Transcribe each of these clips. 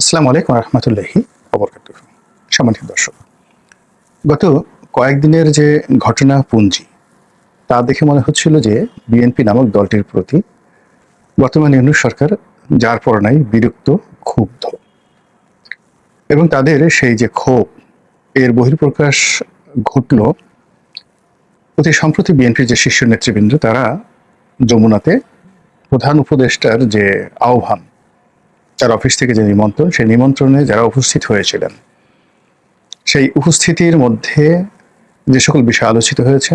আসসালামু আলাইকুম রহমতুল্লাহি অবরকাত সম্মানিত দর্শক, গত কয়েকদিনের যে ঘটনা পুঞ্জি, তা দেখে মনে হচ্ছিল যে বিএনপি নামক দলটির প্রতি বর্তমান ইউনুস সরকার যার পর নাই বিরক্ত, ক্ষুব্ধ। এবং তাদের সেই যে ক্ষোভ, এর বহির্প্রকাশ ঘটল অতি সম্প্রতি বিএনপির যে শীর্ষ নেতৃবৃন্দ, তারা যমুনাতে প্রধান উপদেষ্টার যে আহ্বান তার অফিস থেকে যে নিমন্ত্রণ, সেই নিমন্ত্রণে যারা উপস্থিত হয়েছিলেন, সেই উপস্থিতির মধ্যে যে সকল বিষয় আলোচিত হয়েছে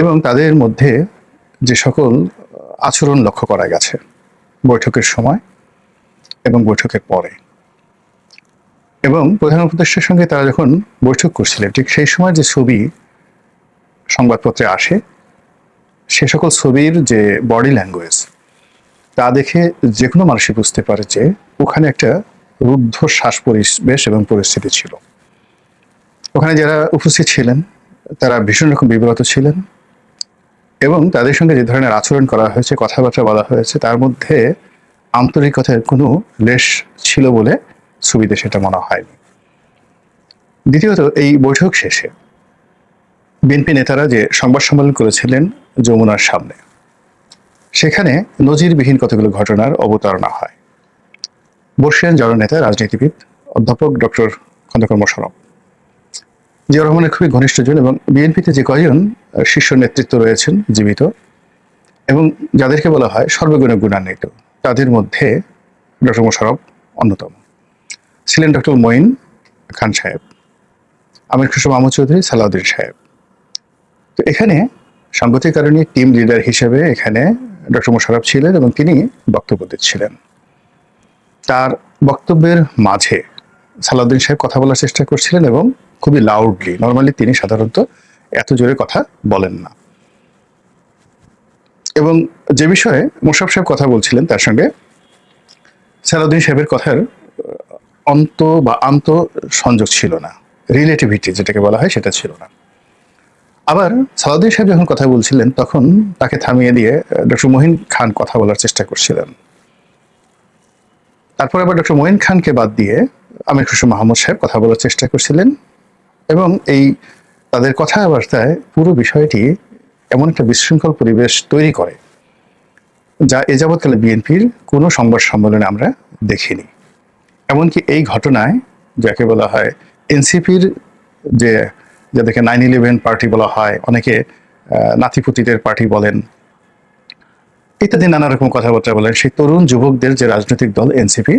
এবং তাদের মধ্যে যে সকল আচরণ লক্ষ্য করা গেছে বৈঠকের সময় এবং বৈঠকের পরে। এবং প্রধান উপদেষ্টার সঙ্গে তারা যখন বৈঠক করছিলেন, ঠিক সেই সময় যে ছবি সংবাদপত্রে আসে, সে সকল ছবির যে বডি ল্যাঙ্গুয়েজ তা দেখে যে কোনো মানুষই বুঝতে পারে যে ওখানে একটা রুদ্ধ শ্বাস পরিবেশ এবং পরিস্থিতি ছিল। ওখানে যারা উপস্থিত ছিলেন, তারা ভীষণ রকম বিব্রত ছিলেন এবং তাদের সঙ্গে যে ধরনের আচরণ করা হয়েছে, কথাবার্তা বলা হয়েছে, তার মধ্যে আন্তরিকতার কোনো লেশ ছিল বলে ছবিতে সেটা মনে হয়নি। দ্বিতীয়ত, এই বৈঠক শেষে বিএনপি নেতারা যে সংবাদ সম্মেলন করেছিলেন যমুনার সামনে সেখানে নজিরবিহীন কতগুলো ঘটনার অবতারণা হয়? বর্ষিয়ান জননেতা, রাজনীতিবিদ, অধ্যাপক ডক্টর খন্দকার মোশারফ জিয়া রহমানের খুবই ঘনিষ্ঠজন এবং বিএনপিতে যে কয়জন শীর্ষ নেতৃত্ব রয়েছেন, জীবিত, এবং যাদেরকে বলা হয় সর্বগুণে গুণান্বিত, তাদের মধ্যে ডক্টর মোশারফ অন্যতম। ছিলেন ডক্টর মঈন খান সাহেব, আমির খুশু মাহমুদ চৌধুরী, সালাউদ্দিন সাহেব। তো এখানে সাংগতিক কারণে টিম লিডার হিসেবে এখানে ডক্টর মোশারফ ছিলেন এবং তিনি বক্তব্য দিচ্ছিলেন। তার বক্তব্যের মাঝে সালাউদ্দিন সাহেব কথা বলার চেষ্টা করছিলেন এবং খুবই লাউডলি নর্মালি তিনি সাধারণত এত জোরে কথা বলেন না। এবং যে বিষয়ে মোশারফ সাহেব কথা বলছিলেন, তার সঙ্গে সালাউদ্দিন সাহেবের কথার অন্ত বা আন্ত সংযোগ ছিল না। রিলেটিভিটি যেটাকে বলা হয় সেটা ছিল না। আবার সালাউদ্দিন সাহেব যখন কথা বলছিলেন, তখন তাকে থামিয়ে দিয়ে ডক্টর মহিন খান কথা বলার চেষ্টা করছিলেন। তারপর আবার ডক্টর মহিন খানকে বাদ দিয়ে আমির খুশু মাহমুদ সাহেব কথা বলার চেষ্টা করছিলেন এবং এই তাদের কথাবার্তায় পুরো বিষয়টি এমন একটা বিশৃঙ্খল পরিবেশ তৈরি করে, যা এ যাবৎকালে বিএনপির কোনো সংবাদ সম্মেলনে আমরা দেখিনি। এমনকি এই ঘটনায়, যাকে বলা হয় এনসিপির যে যাদেরকে নাইন ইলেভেন পার্টি বলা হয়, অনেকে নাতিপুতিদের পার্টি বলেন। ইত্যাদি নানা রকম কথাবার্তা বলেন। সেই তরুণ যুবকদের যে রাজনৈতিক দল এনসিপি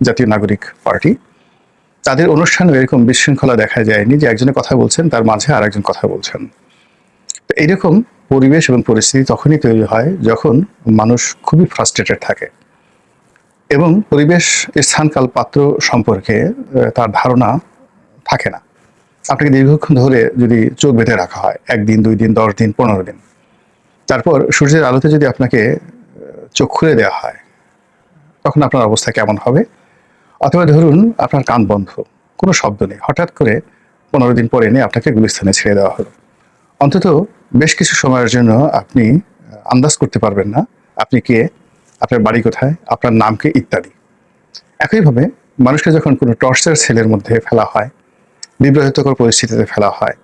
জাতীয় নাগরিক পার্টি তাদের অনুষ্ঠানে এরকম বিশৃঙ্খলা দেখা যায়নি যে একজনে কথা বলছেন, তার মাঝে আর একজন কথা বলছেন। তো এইরকম পরিবেশ এবং পরিস্থিতি তখনই তৈরি হয় যখন মানুষ খুবই ফ্রাস্ট্রেটেড থাকে। এবং পরিবেশ, স্থানকাল পাত্র সম্পর্কে তার ধারণা থাকে না। আপনাকে দীর্ঘক্ষণ ধরে যদি চোখ বেঁধে রাখা হয়, একদিন, দুই দিন, দশ দিন, পনেরো দিন। তারপর সূর্যের আলোতে যদি আপনাকে চোখ খুলে দেওয়া হয়, তখন আপনার অবস্থা কেমন হবে? অথবা ধরুন, আপনার কান বন্ধ, কোনো শব্দ নেই, হঠাৎ করে পনেরো দিন পরে এনে আপনাকে গুলিস্থানে ছেড়ে দেওয়া হলো। অন্তত বেশ কিছু সময়ের জন্য আপনি আন্দাজ করতে পারবেন না, আপনি কে, আপনার বাড়ি কোথায়, আপনার নামকে ইত্যাদি। একইভাবে মানুষকে যখন কোনো টর্চার সেলের মধ্যে ফেলা হয় বিব্রতকর পরিস্থিতিতে ফেলা হয়।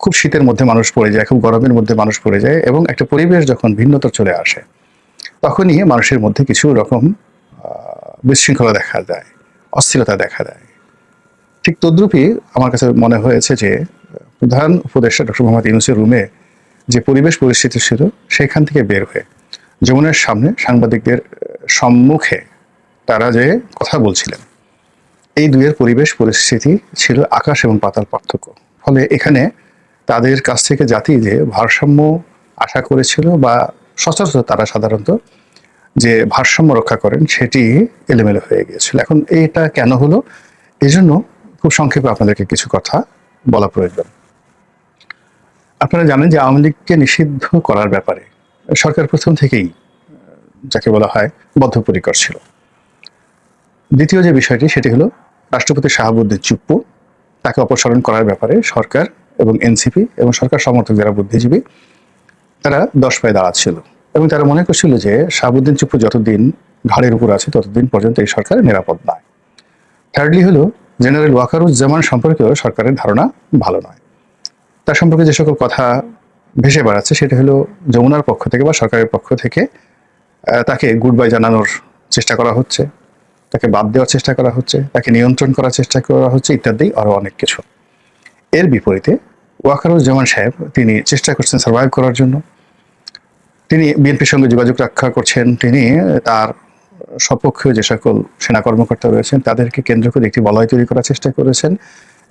খুব শীতের মধ্যে মানুষ পড়ে যায়, খুব গরমের মধ্যে মানুষ পড়ে যায় এবং একটা পরিবেশ যখন ভিন্নতর চলে আসে, তখনই মানুষের মধ্যে কিছু রকম বিশৃঙ্খলা দেখা যায়, অস্থিরতা দেখা দেয়। ঠিক তদ্রূপই আমার কাছে মনে হয়েছে যে, প্রধান উপদেষ্টা ডক্টর মোহাম্মদ ইউনুসের রুমে যে পরিবেশ পরিস্থিতি ছিল, সেখান থেকে বের হয়ে যমুনার সামনে সাংবাদিকদের সম্মুখে তারা যে কথা বলছিলেন এই দুইয়ের পরিবেশ পরিস্থিতি ছিল আকাশ এবং পাতাল পার্থক্য। ফলে এখানে তাদের কাছ থেকে জাতি যে ভারসাম্য আশা করেছিল বা সচরাচর তারা সাধারণত যে ভারসাম্য রক্ষা করেন, সেটি এলোমেলো হয়ে গিয়েছিল। এখন এটা কেন হলো? এই জন্য খুব সংক্ষেপে আপনাদেরকে কিছু কথা বলা প্রয়োজন। আপনারা জানেন যে আওয়ামী লীগকে নিষিদ্ধ করার ব্যাপারে সরকার প্রথম থেকেই, যাকে বলা হয়, বদ্ধপরিকর ছিল। দ্বিতীয় যে বিষয়টি, সেটি হলো রাষ্ট্রপতি শাহাবুদ্দিন চুপ্পু তাকে অপসারণ করার ব্যাপারে সরকার এবং এনসিপি এবং সরকার সমর্থক যারা বুদ্ধিজীবী, তারা দশ পায়ে দাঁড়াচ্ছিল এবং তারা মনে করছিল যে শাহাবুদ্দিন চুপ্পু যতদিন ঘাড়ের উপর আছে, ততদিন পর্যন্ত এই সরকার নিরাপদ নয়। থার্ডলি হলো জেনারেল ওয়াকারুজ্জামান সম্পর্কেও সরকারের ধারণা ভালো নয়। তার সম্পর্কে যে সকল কথা ভেসে বেড়াচ্ছে, সেটা হলো যমুনার পক্ষ থেকে বা সরকারের পক্ষ থেকে তাকে গুড বাই জানানোর চেষ্টা করা হচ্ছে। তাকে বাদ দেওয়ার চেষ্টা করা হচ্ছে, তাকে নিয়ন্ত্রণ করার চেষ্টা করা হচ্ছে ইত্যাদি আরও অনেক কিছু। এর বিপরীতে ওয়াকারুজ্জামান সাহেব তিনি চেষ্টা করছেন সার্ভাইভ করার জন্য। তিনি বিএনপির সঙ্গে যোগাযোগ রক্ষা করছেন, তিনি তার সপক্ষীয় যে সকল সেনা কর্মকর্তা রয়েছেন, তাদেরকে কেন্দ্র করে একটি বলয় তৈরি করার চেষ্টা করেছেন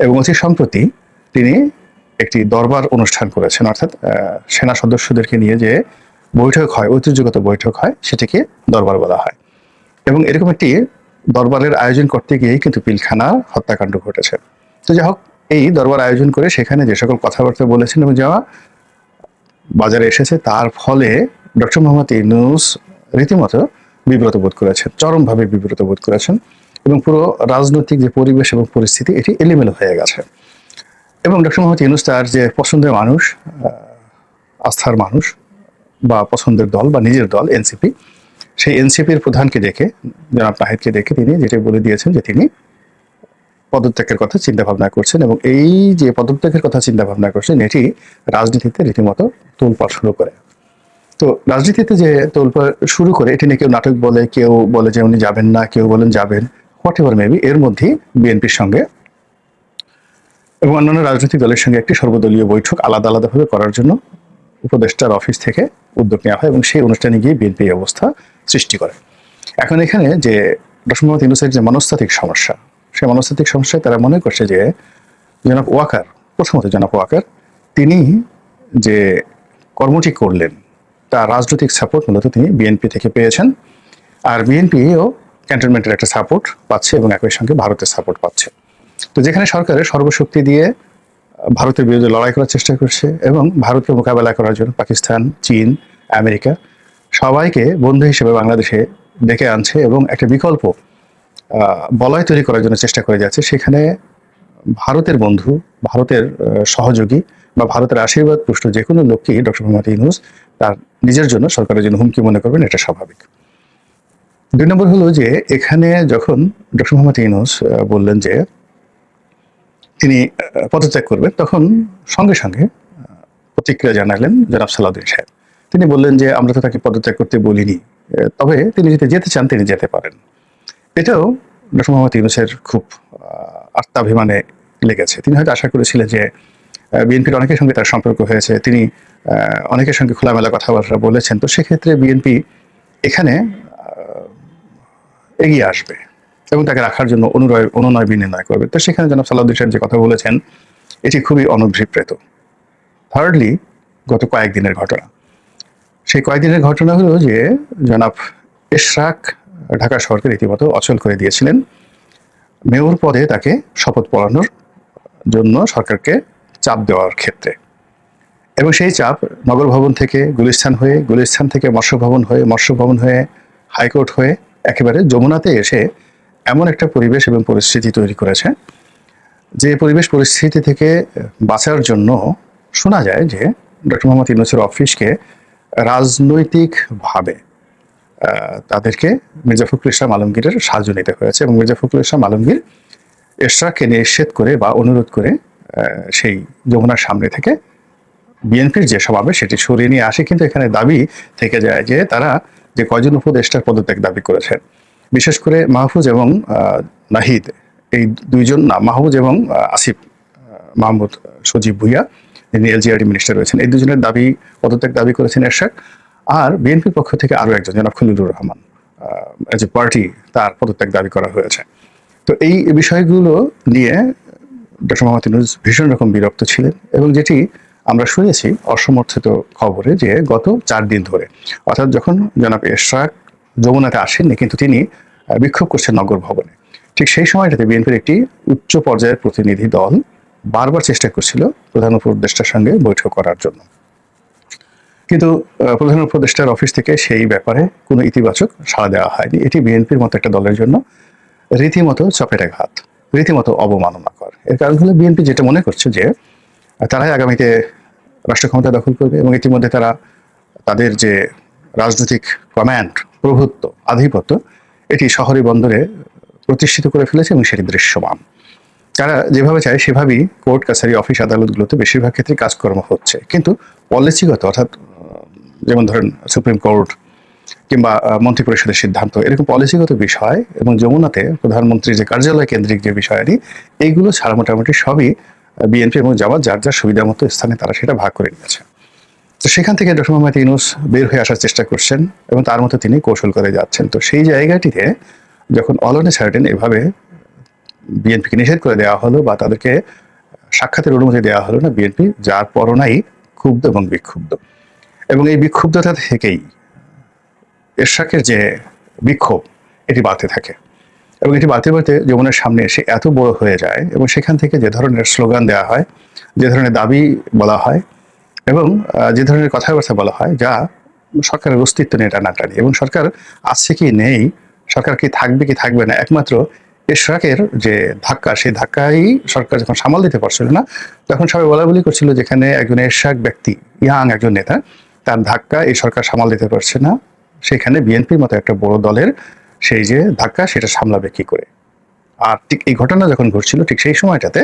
এবং অতি সম্প্রতি তিনি একটি দরবার অনুষ্ঠান করেছেন, অর্থাৎ সেনা সদস্যদেরকে নিয়ে যে বৈঠক হয়, ঐতিহ্যগত বৈঠক হয়, সেটিকে দরবার বলা হয়। এবং এরকম একটি দরবারের আয়োজন করতে গিয়েই কিন্তু পিলখানা হত্যাকাণ্ড ঘটেছে। তো যাই হোক, এই দরবার আয়োজন করে সেখানে যে সকল কথাবার্তা বলেছেন এবং যাওয়া বাজারে এসেছে, তার ফলে ডক্টর মোহাম্মদ ইউনুস রীতিমতো বিব্রত বোধ করেছেন, চরমভাবে বিব্রত বোধ করেছেন এবং পুরো রাজনৈতিক যে পরিবেশ এবং পরিস্থিতি, এটি এলোমেলো হয়ে গেছে। এবং ডক্টর মোহাম্মদ ইউনুস তার যে পছন্দের মানুষ আস্থার মানুষ বা পছন্দের দল বা নিজের দল, এনসিপি সেই এনসিপির প্রধানকে ডেকে, জনাব নাহিদকে ডেকে তিনি যেটা বলে দিয়েছেন যে তিনি পদত্যাগের কথা চিন্তা ভাবনা করছেন এবং এই যে পদত্যাগের কথা চিন্তা ভাবনা করছেন, এটি রাজনীতিতে রীতিমতো তোলপাড় শুরু করে। তো রাজনীতিতে যে তোলপাড় শুরু করে, এটি নিয়ে কেউ নাটক বলে, কেউ বলে যে উনি যাবেন না, কেউ বলেন যাবেন হোয়াট এভার মেবি, এর মধ্যেই বিএনপির সঙ্গে এবং অন্যান্য রাজনৈতিক দলের সঙ্গে একটি সর্বদলীয় বৈঠক আলাদা আলাদাভাবে করার জন্য উপদেষ্টার অফিস থেকে উদ্যোগ নেওয়া হয় এবং সেই অনুষ্ঠানে গিয়ে বিএনপি অবস্থা সৃষ্টি করে। এখন এখানে যে ডক্টর মোহাম্মদ ইউনুসের যে মনস্তাত্ত্বিক সমস্যা, সেই মনস্তাত্ত্বিক সমস্যায় তারা মনে করছে যে জনাব ওয়াকার, প্রথমত জনাব ওয়াকার, তিনি যে কর্মটি করলেন তার রাজনৈতিক সাপোর্ট মূলত তিনি বিএনপি থেকে পেয়েছেন। আর বিএনপিও ক্যান্টনমেন্টের একটা সাপোর্ট পাচ্ছে এবং একই সঙ্গে ভারতের সাপোর্ট পাচ্ছে। তো যেখানে সরকারের সর্বশক্তি দিয়ে ভারতের বিরুদ্ধে লড়াই করার চেষ্টা করছে এবং ভারতকে মোকাবেলা করার জন্য পাকিস্তান, চীন, আমেরিকা সবাইকে বন্ধু হিসেবে বাংলাদেশে ডেকে আনছে এবং একটা বিকল্প বলয় তৈরি করার জন্য চেষ্টা করে যাচ্ছে। সেখানে ভারতের বন্ধু, ভারতের সহযোগী বা ভারতের আশীর্বাদ পুষ্ট যে কোনো লোককেই ডক্টর মোহাম্মদ ইউনুস তার নিজের জন্য, সরকারের জন্য হুমকি মনে করবেন, এটা স্বাভাবিক। দুই নম্বর হলো যে, এখানে যখন ডক্টর মোহাম্মদ ইউনুস বললেন যে তিনি পদত্যাগ করবেন। তখন সঙ্গে সঙ্গে প্রতিক্রিয়া জানালেন জনাব সালাউদ্দিন সাহেব। তিনি বললেন যে, আমরা তো তাকে পদত্যাগ করতে বলিনি। তবে তিনি যদি যেতে চান, তিনি যেতে পারেন। এটাও ডক্টর মোহাম্মদ ইউনুসের খুব আত্মাভিমানে লেগেছে। তিনি হয়তো আশা করেছিলেন যে বিএনপির অনেকের সঙ্গে তার সম্পর্ক হয়েছে। তিনি অনেকের সঙ্গে খোলামেলা কথাবার্তা বলেছেন। তো সেক্ষেত্রে বিএনপি এখানে এগিয়ে আসবে। এবং তাকে রাখার জন্য অনুরয়, অনুনয় বিনিময় করবে। তো সেখানে জনাব সালাউদ্দিন সাহেব যে কথা বলেছেন, এটি খুবই অনভিপ্রেত। থার্ডলি গত কয়েকদিনের ঘটনা। সেই কয়েকদিনের ঘটনা হলো যে জনাব এশরাক ঢাকা শহরকে রীতিমতো অচল করে দিয়েছিলেন। মেয়র পদে তাকে শপথ পড়ানোর জন্য সরকারকে চাপ দেওয়ার ক্ষেত্রে। এবং সেই চাপ নগর ভবন থেকে গুলিস্তান হয়ে গুলিস্তান থেকে মৎস্য ভবন হয়ে, মৎস্য ভবন হয়ে, হাইকোর্ট হয়ে একেবারে যমুনাতে এসে এমন একটা পরিবেশ এবং পরিস্থিতি তৈরি করেছে যে পরিবেশ পরিস্থিতি থেকে বাঁচার জন্য শোনা যায় যে ডক্টর মোহাম্মদ ইউনুসের অফিসকে রাজনৈতিকভাবে তাদেরকে মির্জা ফখরুল ইসলাম আলমগীরের সাহায্য নিতে হয়েছে এবং মির্জা ফখরুল ইসলাম আলমগীর এশরাককে নিষেধ করে বা অনুরোধ করে সেই যমুনার সামনে থেকে বিএনপির যে সমাবেশ সেটি সরিয়ে নিয়ে আসে। কিন্তু এখানে দাবি থেকে যায় যে তারা যে কয়জন উপদেষ্টার পদত্যাগ দাবি করেছেন বিশেষ করে মাহফুজ এবং নাহিদ, এই দুইজন না, মাহফুজ এবং আসিফ মাহমুদ, সজীব ভুইয়া, যিনি এলজিআরডি মিনিস্টার রয়েছেন। এই দুজনের দাবি, পদত্যাগ দাবি করেছেন এরশাক আর বিএনপির পক্ষ থেকে আরও একজন, জনাব Khalilur Rahman as a party তার পদত্যাগ দাবি করা হয়েছে। তো এই বিষয়গুলো নিয়ে ডক্টর মোহাম্মদ ইউনুস ভীষণ রকম বিরক্ত ছিলেন এবং যেটি আমরা শুনেছি অসমর্থিত খবরে যে গত চার দিন ধরে, অর্থাৎ যখন জনাব এশরাক যমুনাতে আসেননি, কিন্তু তিনি বিক্ষোভ করছেন নগর ভবনে। ঠিক সেই সময়টাতে বিএনপির একটি উচ্চ পর্যায়ের প্রতিনিধি দল বারবার চেষ্টা করছিল প্রধান উপদেষ্টার সঙ্গে বৈঠক করার জন্য। কিন্তু প্রধান উপদেষ্টার অফিস থেকে সেই ব্যাপারে কোনো ইতিবাচক সাড়া দেওয়া হয়নি। এটি বিএনপির মতো একটা দলের জন্য রীতিমতো চপেটাঘাত, রীতিমতো অবমাননাকর। এর কারণ হলো বিএনপি যেটা মনে করছে যে, তারাই আগামীতে রাষ্ট্র ক্ষমতা দখল করবে এবং ইতিমধ্যে তারা তাদের যে রাজনৈতিক কমান্ড, প্রভুত্ব, আধিপত্য এটি শহরে বন্দরে প্রতিষ্ঠিত করে ফেলেছে এবং সেটি দৃশ্যমান। তারা যেভাবে চায় সেভাবেই কোর্ট, কাছারি, অফিস আদালতগুলোতে বেশিরভাগ ক্ষেত্রে কাজকর্ম হচ্ছে। কিন্তু পলিসিগত অর্থাৎ যেমন ধরেন সুপ্রিম কোর্ট কিংবা মন্ত্রিপরিষদের সিদ্ধান্ত, এরকম পলিসিগত বিষয় এবং যমুনাতে প্রধানমন্ত্রীর যে কার্যালয় কেন্দ্রিক যে বিষয়াদি, এইগুলো ছাড়া মোটামুটি সবই বিএনপি এবং জামাত যার যার সুবিধা মতো স্থানে তারা সেটা ভাগ করে নিয়েছে। তো সেখান থেকে ডক্টর মোহাম্মদ ইউনুস বের হয়ে আসার চেষ্টা করছেন এবং তার মতো তিনি কৌশল করে যাচ্ছেন। তো সেই জায়গাটিতে যখন অলনে সার্টেন এভাবে বিএনপিকে নিষেধ করে দেওয়া হলো বা তাদেরকে সাক্ষাতের অনুমতি দেওয়া হলো না বিএনপি, যার পরনাই ক্ষুব্ধ এবং বিক্ষুব্ধ। এবং এই বিক্ষুব্ধতা থেকেই এরশাকের যে বিক্ষোভ, এটি বাড়তে থাকে। এবং এটি বাড়তে বাড়তে যমুনার সামনে এসে এত বড় হয়ে যায় এবং সেখান থেকে যে ধরনের স্লোগান দেওয়া হয়, যে ধরনের দাবি বলা হয় এবং যে ধরনের কথাবার্তা বলা হয়, যা সরকারের অস্তিত্ব নিয়ে টানাটানি এবং সরকার আছে কি নেই, সরকার কি থাকবে কি থাকবে না, একমাত্র এশরাকের যে ধাক্কা, সেই ধাক্কাই সরকার যখন সামাল দিতে পারছিল না, তখন সবাই বলা বলি করছিল যেখানে একজন এরশাক ব্যক্তি, ইয়াং একজন নেতা, তার ধাক্কা এই সরকার সামাল দিতে পারছে না। সেখানে বিএনপির মতো একটা বড় দলের সেই যে ধাক্কা, সেটা সামলাবে কি করে? আর ঠিক এই ঘটনা যখন ঘটছিল, ঠিক সেই সময়টাতে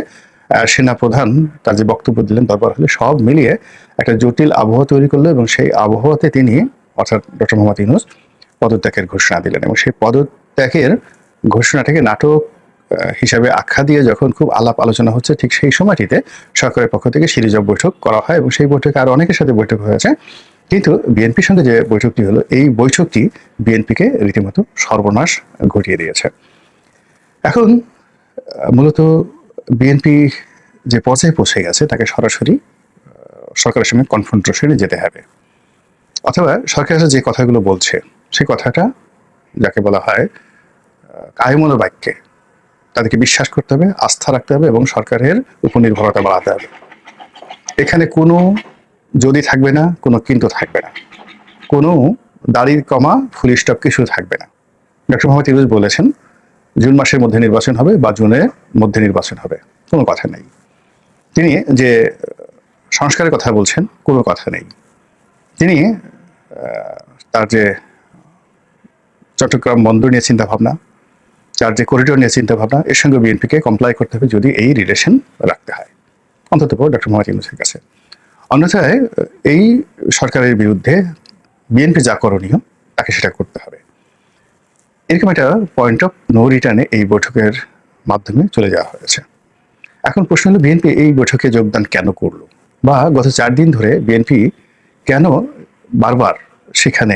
আহ, সেনা প্রধান তার যে বক্তব্য দিলেন দরবার হলে সব মিলিয়ে একটা জটিল আবহাওয়া তৈরি করল এবং সেই আবহাওয়াতে তিনি অর্থাৎ ডক্টর মোহাম্মদ ইউনুস পদত্যাগের ঘোষণা দিলেন এবং সেই পদত্যাগের ঘোষণাটাকে নাটক হিসাবে আখ্যা দিয়ে যখন খুব আলাপ আলোচনা হচ্ছে ঠিক সেই সময়টিতে সরকারের পক্ষ থেকে সিরিজ অফ বৈঠক করা হয় এবং সেই বৈঠকে আরও অনেকের সাথে বৈঠক হয়েছে। কিন্তু বিএনপির সঙ্গে যে বৈঠকটি হলো এই বৈঠকটি বিএনপিকে রীতিমতো সর্বনাশ ঘটিয়ে দিয়েছে। এখন মূলত বিএনপি যে পর্যায়ে পৌঁছে গেছে, তাকে সরাসরি সরকারের সঙ্গে কনফ্রন্টেশনে যেতে হবে। অথবা সরকার যে কথাগুলো বলছে সেই কথাটা যাকে বলা হয় কায়মূল বাক্যে তাদেরকে বিশ্বাস করতে হবে, আস্থা রাখতে হবে এবং সরকারের উপর নির্ভরতা বাড়াতে হবে। এখানে কোনো যদি থাকবে না, কোনো কিন্তু থাকবে না। কোনো দাড়ির কমা ফুল কিছু থাকবে না। ডক্টর মোহাম্মদ ইউনুস বলেছেন জুন মাসের মধ্যে নির্বাচন হবে বা জুনের মধ্যে নির্বাচন হবে, কোনো কথা নেই। তিনি যে সংস্কারের কথা বলছেন, কোনো কথা নেই। তিনি তার যে চট্টগ্রাম বন্দর নিয়ে চিন্তা ভাবনা তার যে করিডোর নিয়ে চিন্তা ভাবনা এর সঙ্গে বিএনপিকে কমপ্লাই করতে হবে যদি এই রিলেশন রাখতে হয়। অন্তত ডক্টর মোহাম্মদ ইউনুসের কাছে। অন্যথায় এই সরকারের বিরুদ্ধে বিএনপি যা করণীয়, তাকে সেটা করতে হবে। এরকম একটা পয়েন্ট অফ নো রিটার্নে এই বৈঠকের মাধ্যমে চলে যাওয়া হয়েছে। এখন প্রশ্ন হলো বিএনপি এই বৈঠকে যোগদান কেন করল? বা গত চার দিন ধরে বিএনপি কেন বারবার সেখানে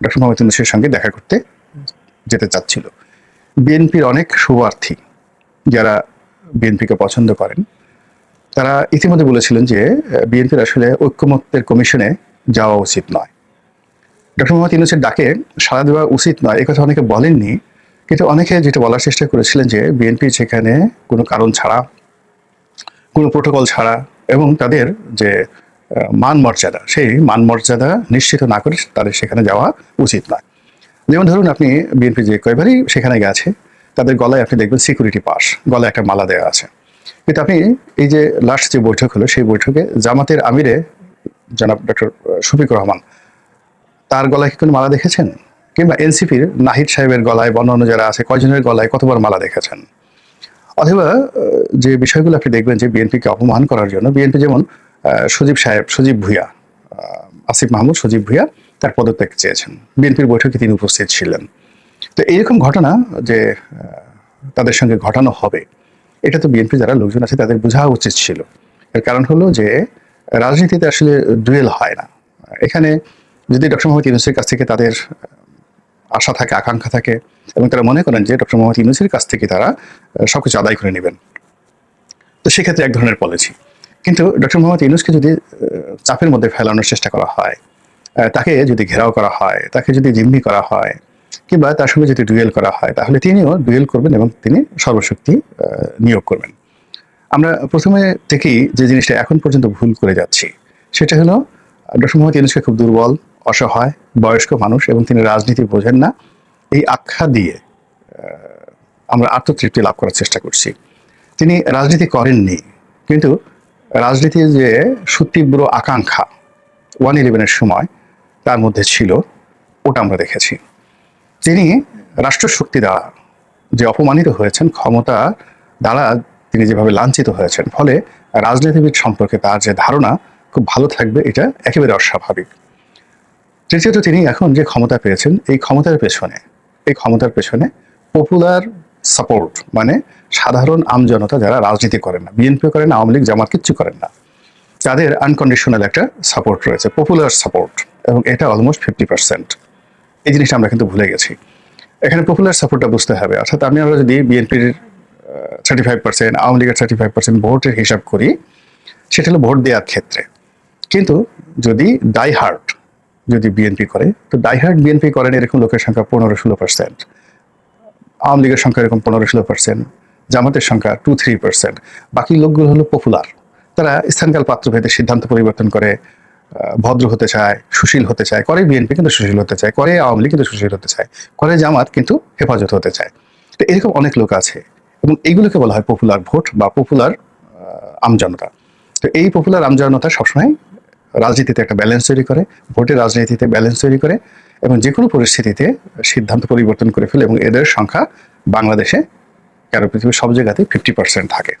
ডক্টর মোহাম্মদ ইউনুসের সঙ্গে দেখা করতে যেতে চাচ্ছিল? বিএনপির অনেক শুভার্থী যারা বিএনপিকে পছন্দ করেন, তারা ইতিমধ্যে বলেছিলেন যে বিএনপির আসলে ঐক্যমত্যের কমিশনে যাওয়া উচিত নয়। ডক্টর মোহাম্মদ ইউনুসের ডাকে সাড়া দেওয়া উচিত নয় এই কথা অনেকে বলেননি, কিন্তু অনেকে যেটা বলার চেষ্টা করেছিলেন যে বিএনপি সেখানে কোনো কারণ ছাড়া, কোনো প্রোটোকল ছাড়া, এবং তাদের যে মান মর্যাদা, সেই মান মর্যাদা নিশ্চিত না করে তাদের সেখানে যাওয়া উচিত নয়। যেমন ধরুন আপনি বিএনপি যে কয়বারই সেখানে গেছে, তাদের গলায় আপনি দেখবেন সিকিউরিটি পাস, গলায় একটা মালা দেওয়া আছে। কিন্তু আপনি এই যে লাস্ট যে বৈঠক হলো, সেই বৈঠকে জামাতের আমিরে জনাব ডক্টর শফিকুর রহমান তার গলায় কি কোনো মালা দেখেছেন? কিংবা এনসিপির নাহিদ সাহেবের গলায় বা যারা আছে, কয়জনের গলায় কতবার মালা দেখেছেন? অথবা যে বিষয়গুলো আপনি দেখবেন যে বিএনপিকে অপমান করার জন্য, বিএনপি যেমন সজীব সাহেব, সজীব ভুইয়া আসিফ মাহমুদ, সজীব ভুইয়া তার পদত্যাগ চেয়েছেন। বিএনপির বৈঠকে তিনি উপস্থিত ছিলেন। তো এইরকম ঘটনা যে তাদের সঙ্গে ঘটানো হবে, এটা তো বিএনপি যারা লোকজন আছে তাদের বোঝা উচিত ছিল। এর কারণ হলো যে, রাজনীতিতে আসলে ডুয়েল হয় না। এখানে যদি ডক্টর মোহাম্মদ ইউনুসের কাছ থেকে তাদের আশা থাকে, আকাঙ্ক্ষা থাকে, এবং তারা মনে করেন যে ডক্টর মোহাম্মদ ইউনুসের কাছ থেকে তারা সবকিছু আদায় করে নেবেন, তো সেক্ষেত্রে এক ধরনের পলিসি কিন্তু ডক্টর মোহাম্মদ ইউনুসকে যদি চাপের মধ্যে ফেলানোর চেষ্টা করা হয় তাকে যদি ঘেরাও করা হয়, তাকে যদি জিম্মি করা হয়, কিংবা তার সঙ্গে যদি ডুয়েল করা হয়, তাহলে তিনিও ডুয়েল করবেন এবং তিনি সর্বশক্তি নিয়োগ করবেন। আমরা প্রথমে থেকেই যে জিনিসটা এখন পর্যন্ত ভুল করে যাচ্ছি। সেটা হলো, ডক্টর মোহাম্মদ ইউনুসকে খুব দুর্বল অসহায়, বয়স্ক মানুষ এবং তিনি রাজনীতি বোঝেন না, এই আখ্যা দিয়ে আমরা আত্মতৃপ্তি লাভ করার চেষ্টা করছি। তিনি রাজনীতি করেননি, কিন্তু রাজনীতির যে সুতীব্র আকাঙ্ক্ষা ওয়ান ইলেভেনের সময় তার মধ্যে ছিল, ওটা আমরা দেখেছি। তিনি রাষ্ট্রশক্তি দ্বারা যে অপমানিত হয়েছেন, ক্ষমতা দ্বারা তিনি যেভাবে লাঞ্ছিত হয়েছেন, ফলে রাজনীতিবিদ সম্পর্কে তার যে ধারণা, খুব ভালো থাকবে, এটা একেবারে অস্বাভাবিক। তৃতীয়ত তিনি এখন যে ক্ষমতা পেয়েছেন, এই ক্ষমতার পেছনে, এই ক্ষমতার পেছনে পপুলার সাপোর্ট মানে সাধারণ আমজনতা যারা রাজনীতি করেন না বিএনপি করেন আওয়ামী লীগ, জামাত কিচ্ছু করেন না, তাদের আনকন্ডিশনাল একটা সাপোর্ট রয়েছে পপুলার সাপোর্ট এবং এটা অলমোস্ট ফিফটি পার্সেন্ট এই জিনিসটা আমরা কিন্তু ভুলে গেছি। এখানে পপুলার সাপোর্টটা বুঝতে হবে, অর্থাৎ আমি আমরা যদি বিএনপির থার্টি ফাইভ পার্সেন্ট আওয়ামী লীগের থার্টি ফাইভ পার্সেন্ট ভোটের হিসাব করি, সেটা হলো ভোট দেওয়ার ক্ষেত্রে। কিন্তু যদি ডাই হার্ট যদি বিএনপি করে, তো ডাই হার্ট বিএনপি করেন, এরকম লোকের সংখ্যা পনেরো ষোলো পার্সেন্ট আওয়ামী লীগের সংখ্যা এরকম পনেরো ষোলো পার্সেন্ট জামাতের সংখ্যা টু থ্রি পার্সেন্ট বাকি লোকগুলো হলো পপুলার তারা স্থানকাল পাত্রভেদে সিদ্ধান্ত পরিবর্তন করে ভদ্র হতে চায়, সুশীল হতে চায়। করে বিএনপি কিন্তু সুশীল হতে চায়, করে আওয়ামী লীগ কিন্তু সুশীল হতে চায়, করে জামাত কিন্তু হেফাজত হতে চায়। তো এরকম অনেক লোক আছে এবং এইগুলোকে বলা হয় পপুলার ভোট বা পপুলার আমজনতা। তো এই পপুলার আমজনতা সবসময় রাজনীতিতে একটা ব্যালেন্স তৈরি করে, ভোটের রাজনীতিতে ব্যালেন্স তৈরি করে এবং যে কোনো পরিস্থিতিতে সিদ্ধান্ত পরিবর্তন করে ফেলে এবং এদের সংখ্যা বাংলাদেশে কেন পৃথিবীর সব জায়গাতেই ফিফটি পার্সেন্ট থাকে।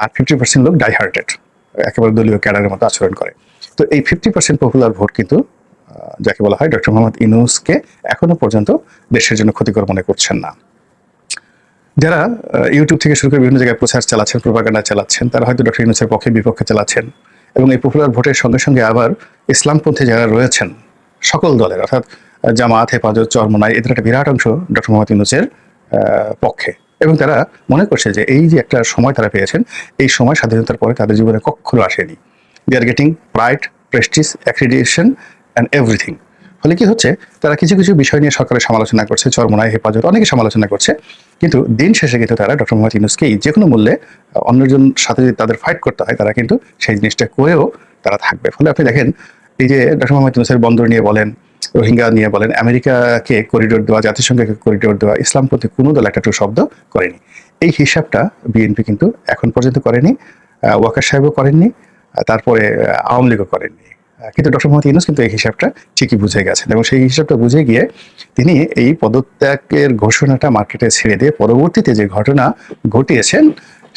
আর ফিফটি পার্সেন্ট লোক ডাইহার্টেড একেবারে দলীয় ক্যাডারের মতো আচরণ করে। তো এই ফিফটি পার্সেন্ট পপুলার ভোট কিন্তু যাকে বলা হয় ডক্টর মোহাম্মদ ইনুসকে এখনও পর্যন্ত দেশের জন্য ক্ষতিকর মনে করছেন না। যারা ইউটিউব থেকে শুরু করে বিভিন্ন জায়গায় প্রচার চালাচ্ছেন প্রপাগান্ডা চালাচ্ছেন, তারা হয়তো ডক্টর ইউনুসের পক্ষে বিপক্ষে চালাচ্ছেন। এবং এই পপুলার ভোটের সঙ্গে সঙ্গে আবার ইসলামপন্থী যারা রয়েছেন, সকল দলের, অর্থাৎ জামাত হেফাজত, চরমনাই, এদের একটা বিরাট অংশ ডক্টর মোহাম্মদ ইউনুসের পক্ষে। এবং তারা মনে করছে যে এই যে একটা সময় তারা পেয়েছেন, এই সময় স্বাধীনতার পরে তাদের জীবনে কখনো আসেনি। They are getting pride prestige accreditation and everything ফলে কি হচ্ছে, তারা কিছু কিছু বিষয় নিয়ে সরকারের সমালোচনা করছে, চরমনায় হেফাজত, অনেকে সমালোচনা করছে। কিন্তু দিন শেষে কিন্তু তারা ডক্টর মোহাম্মদ ইউনুসকেই যে কোনো মূল্যে অন্যজন সাথে যদি তাদের ফাইট করতে হয়, তারা কিন্তু সেই জিনিসটা করেও তারা থাকবে। ফলে আপনি দেখেন, এই যে ডক্টর মোহাম্মদ ইউনুসের বন্দর নিয়ে বলেন, রোহিঙ্গা নিয়ে বলেন, আমেরিকাকে করিডোর দেওয়া, জাতিসংঘকে করিডোর দেওয়া ইসলামপন্থী কোনো দল একটা শব্দ করেনি। এই হিসাবটা বিএনপি কিন্তু এখন পর্যন্ত করেনি ওয়াকার সাহেবও করেননি তারপরে, আওয়ামী লীগও করেননি। কিন্তু ডক্টর মোহাম্মদ ইউনুস কিন্তু এই হিসাবটা ঠিকই বুঝে গেছেন এবং সেই হিসাবটা বুঝে গিয়ে তিনি এই পদত্যাগের ঘোষণাটা মার্কেটে ছেড়ে দিয়ে পরবর্তীতে যে ঘটনা ঘটিয়েছেন,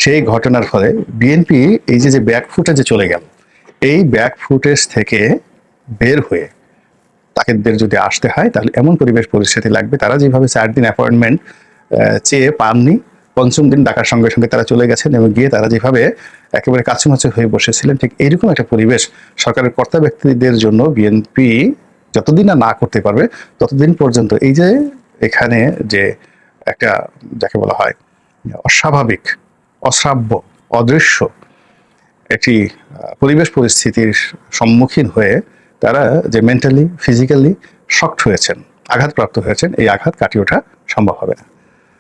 সেই ঘটনার ফলে বিএনপি এই যে যে ব্যাক ফুটেজে চলে গেল, এই ব্যাক ফুটেজ থেকে বের হয়ে তাকেদের যদি আসতে হয়, তাহলে এমন পরিবেশ পরিস্থিতি লাগবে। তারা যেভাবে চার দিন অ্যাপয়েন্টমেন্ট চেয়ে পাননি পঞ্চম দিন ডাকার সঙ্গে সঙ্গে তারা চলে গেছেন এবং গিয়ে তারা যেভাবে একেবারে কাছামাছি হয়ে বসেছিলেন, ঠিক এইরকম একটা পরিবেশ সরকারের কর্তা ব্যক্তিদের জন্য বিএনপি যতদিন না করতে পারবে, ততদিন পর্যন্ত এই যে এখানে যে একটা যাকে বলা হয় অস্বাভাবিক, অশ্রাব্য, অদৃশ্য একটি পরিবেশ পরিস্থিতির সম্মুখীন হয়ে তারা যে মেন্টালি ফিজিক্যালি শক্ট হয়েছেন, আঘাতপ্রাপ্ত হয়েছেন, এই আঘাত কাটিয়ে ওঠা সম্ভব হবে না।